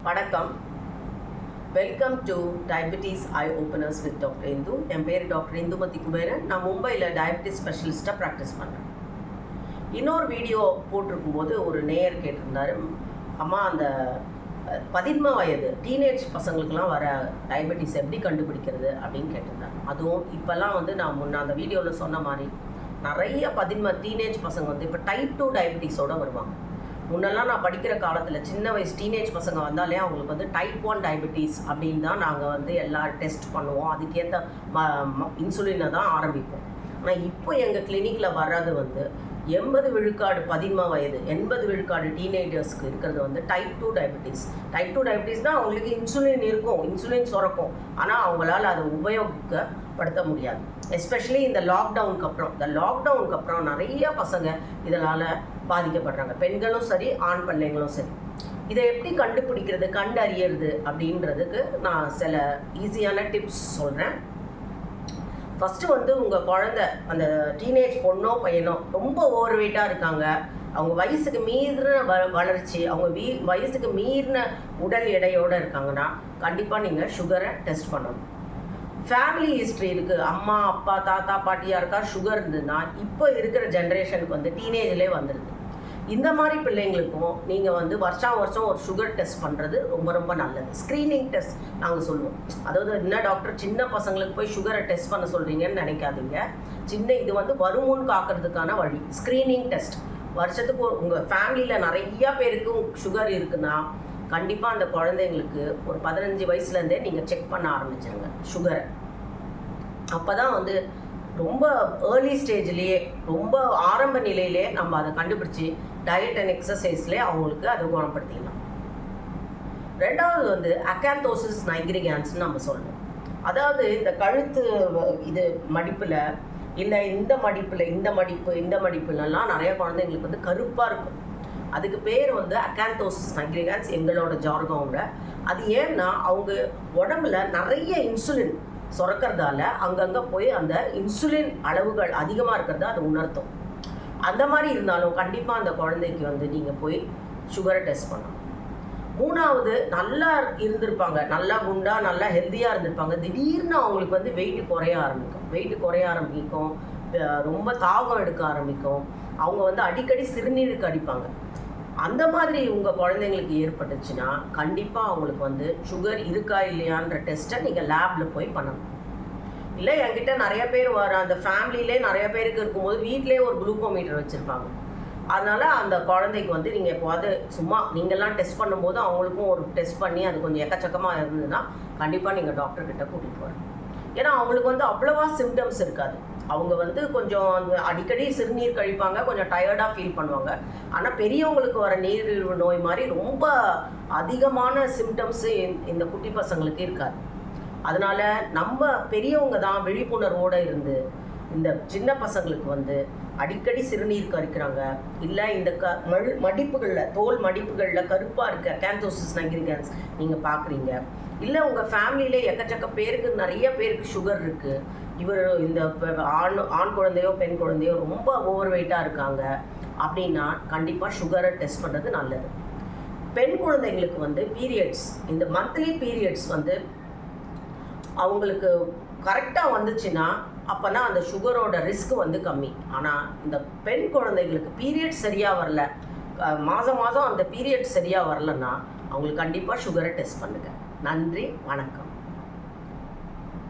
வணக்கம். Welcome to diabetes eye openers with doctor Indu என் பேர் doctor Indumathi Kuberan. நான் மும்பையில் டயபிட்டிஸ் ஸ்பெஷலிஸ்ட்டாக ப்ராக்டிஸ் பண்ணுறேன் இன்னொரு வீடியோ போட்டிருக்கும் போது ஒரு நேயர் கேட்டிருந்தாரு. அம்மா அந்த பதின்ம வயது டீனேஜ் பசங்களுக்கெல்லாம் வர டயபெட்டிஸ் எப்படி கண்டுபிடிக்கிறது அப்படின்னு கேட்டிருந்தாரு. அதுவும் இப்போல்லாம் வந்து நான் முன்ன அந்த வீடியோவில் சொன்ன மாதிரி நிறைய பதின்ம டீனேஜ் பசங்க வந்து இப்போ டைப் டூ டயபெட்டிஸோடு வருவாங்க. முன்னெல்லாம் நான் படிக்கிற காலத்தில் சின்ன வயசு டீனேஜ் பசங்க வந்தாலே அவங்களுக்கு வந்து டைப் ஒன் டயபெட்டிஸ் அப்படின்னு தான் நாங்கள் வந்து எல்லா டெஸ்ட் பண்ணுவோம். அதுக்கேற்ற ம இன்சுலினை தான் ஆரம்பிப்போம். ஆனால் இப்போ எங்கள் கிளினிக்கில் வர்றது வந்து எண்பது விழுக்காடு பதின்ம வயது எண்பது விழுக்காடு டீனேஜர்ஸ்க்கு இருக்கிறது வந்து type two diabetes type two டயபெட்டிஸ்னால் அவங்களுக்கு இன்சுலின் இருக்கும் இன்சுலின் சுரக்கும். ஆனால் அவங்களால அதை உபயோகிக்கப்படுத்த முடியாது. எஸ்பெஷலி இந்த லாக்டவுனுக்கு அப்புறம். இந்த லாக்டவுனுக்கு அப்புறம் நிறைய பசங்க இதனால் பாதிக்கப்படுறாங்க. பெண்களும் சரி ஆண் பிள்ளைங்களும் சரி. இதை எப்படி கண்டுபிடிக்கிறது கண்டறியறது அப்படின்றதுக்கு நான் சில ஈஸியான டிப்ஸ் சொல்கிறேன் ஃபஸ்ட்டு வந்து உங்கள் குழந்த அந்த டீனேஜ் பொண்ணோ பையனோ ரொம்ப ஓவர் வெயிட்டாக இருக்காங்க. அவங்க வயசுக்கு மீறின வ வளர்ச்சி அவங்க வீ வயசுக்கு மீறின உடல் எடையோடு இருக்காங்கன்னா கண்டிப்பாக நீங்கள் சுகரை டெஸ்ட் பண்ணணும். ஃபேமிலி ஹிஸ்ட்ரி இருக்குது அம்மா அப்பா தாத்தா பாட்டியாக இருக்கா? சுகர் இருந்ததுன்னா இப்போ இருக்கிற ஜென்ரேஷனுக்கு வந்து டீனேஜ்லேயே வந்துடுது இந்த மாதிரி பிள்ளைங்களுக்கும் நீங்கள் வந்து வருஷம் வருஷம் ஒரு சுகர் டெஸ்ட் பண்ணுறது ரொம்ப ரொம்ப நல்லது. ஸ்க்ரீனிங் டெஸ்ட் நாங்கள் சொல்லுவோம். அதாவது என்ன டாக்டர் சின்ன பசங்களுக்கு போய் சுகரை டெஸ்ட் பண்ண சொல்கிறீங்கன்னு நினைக்காதீங்க. சின்ன இது வந்து வருமுன் காக்கிறதுக்கான வழி. ஸ்க்ரீனிங் டெஸ்ட் வருஷத்துக்கு உங்கள் ஃபேமிலியில் நிறையா பேருக்கு சுகர் இருக்குன்னா கண்டிப்பாக அந்த குழந்தைங்களுக்கு ஒரு பதினஞ்சு வயசுலேருந்தே நீங்கள் செக் பண்ண ஆரம்பிச்சிருங்க. சுகரை அப்போ தான் வந்து ரொம்ப ஏர்லி ஸ்டேஜ்லேயே ரொம்ப ஆரம்ப நிலையிலே நம்ம அதை கண்டுபிடிச்சி டயட் அண்ட் எக்ஸசைஸ்லேயே அவங்களுக்கு அதை குணப்படுத்திடலாம் ரெண்டாவது வந்து அக்காந்தோசிஸ் நைக்ரிகான்ஸ்னு நம்ம சொல்லணும் அதாவது இந்த கழுத்து இது மடிப்பில் இல்லை இந்த மடிப்பில் இந்த மடிப்பு இந்த மடிப்புலலாம் நிறைய குழந்தைங்களுக்கு வந்து கருப்பாக இருக்கும். அதுக்கு பேர் வந்து அக்காந்தோசிஸ் நைக்ரிகான்ஸ் எங்களோட ஜார்கோவில் அது ஏன்னா அவங்க உடம்புல நிறைய இன்சுலின் சுரக்கிறதால அங்கங்கே போய் அந்த இன்சுலின் அளவுகள் அதிகமாக இருக்கிறத அது உணர்த்தும். அந்த மாதிரி இருந்தாலும் கண்டிப்பாக அந்த குழந்தைக்கு வந்து நீங்கள் போய் சுகரை டெஸ்ட் பண்ணணும். மூணாவது நல்லா இருந்திருப்பாங்க. நல்லா குண்டா நல்லா ஹெல்த்தியாக இருந்திருப்பாங்க. திடீர்னு அவங்களுக்கு வந்து வெயிட் குறைய ஆரம்பிக்கும். வெயிட் குறைய ஆரம்பிக்கும். ரொம்ப தாகம் எடுக்க ஆரம்பிக்கும். அவங்க வந்து அடிக்கடி சிறுநீருக்கு அடிப்பாங்க. அந்த மாதிரி உங்கள் குழந்தைங்களுக்கு ஏற்பட்டுச்சுன்னா கண்டிப்பாக அவங்களுக்கு வந்து சுகர் இருக்கா இல்லையான்ற டெஸ்ட்டை நீங்கள் லேபில் போய் பண்ணணும். இல்லை என்கிட்ட நிறைய பேர் வர அந்த ஃபேமிலியிலே நிறைய பேருக்கு இருக்கும்போது வீட்டிலே ஒரு குளுக்கோமீட்டர் வச்சுருப்பாங்க. அதனால் அந்த குழந்தைக்கு வந்து நீங்கள் எப்போவாது சும்மா நீங்கள்லாம் டெஸ்ட் பண்ணும்போது அவங்களுக்கும் ஒரு டெஸ்ட் பண்ணி அது கொஞ்சம் எக்கச்சக்கமாக இருந்ததுன்னா கண்டிப்பாக நீங்கள் டாக்டர்கிட்ட கூட்டிகிட்டு வரணும் ஏன்னா அவங்களுக்கு வந்து அவ்வளோவா சிம்டம்ஸ் இருக்காது. அவங்க வந்து கொஞ்சம் அந்த அடிக்கடி சிறுநீர் கழிப்பாங்க கொஞ்சம் டயர்டாக ஃபீல் பண்ணுவாங்க. ஆனால் பெரியவங்களுக்கு வர நீரிழிவு நோய் மாதிரி ரொம்ப அதிகமான சிம்டம்ஸு இந்த குட்டி பசங்களுக்கு இருக்காது. அதனால் நம்ம பெரியவங்க தான் விழிப்புணர்வோடு இருந்து இந்த சின்ன பசங்களுக்கு வந்து அடிக்கடி சிறுநீர் கறிக்கிறாங்க இல்லை இந்த க மல் மடிப்புகளில் தோல் மடிப்புகளில் கருப்பாக இருக்க கேந்தோசிஸ் நைக்ரிகான்ஸ் நீங்கள் பார்க்குறீங்க இல்லை உங்கள் ஃபேமிலியிலே எக்கச்சக்க பேருக்கு நிறைய பேருக்கு சுகர் இருக்குது இவர் இந்த ஆண் ஆண் குழந்தையோ பெண் குழந்தையோ ரொம்ப ஓவர் வெயிட்டாக இருக்காங்க. அப்படின்னா கண்டிப்பாக சுகரை டெஸ்ட் பண்ணுறது நல்லது. பெண் குழந்தைங்களுக்கு வந்து பீரியட்ஸ் இந்த மந்த்லி பீரியட்ஸ் வந்து அவங்களுக்கு கரெக்டாக வந்துச்சுன்னா அப்போனா அந்த சுகரோட ரிஸ்க் வந்து கம்மி. ஆனால் இந்த பெண் குழந்தைங்களுக்கு பீரியட் சரியாக வரல மாதம் மாதம் அந்த பீரியட் சரியாக வரலன்னா அவங்களுக்கு கண்டிப்பாக சுகரை டெஸ்ட் பண்ணுங்க. நன்றி வணக்கம்.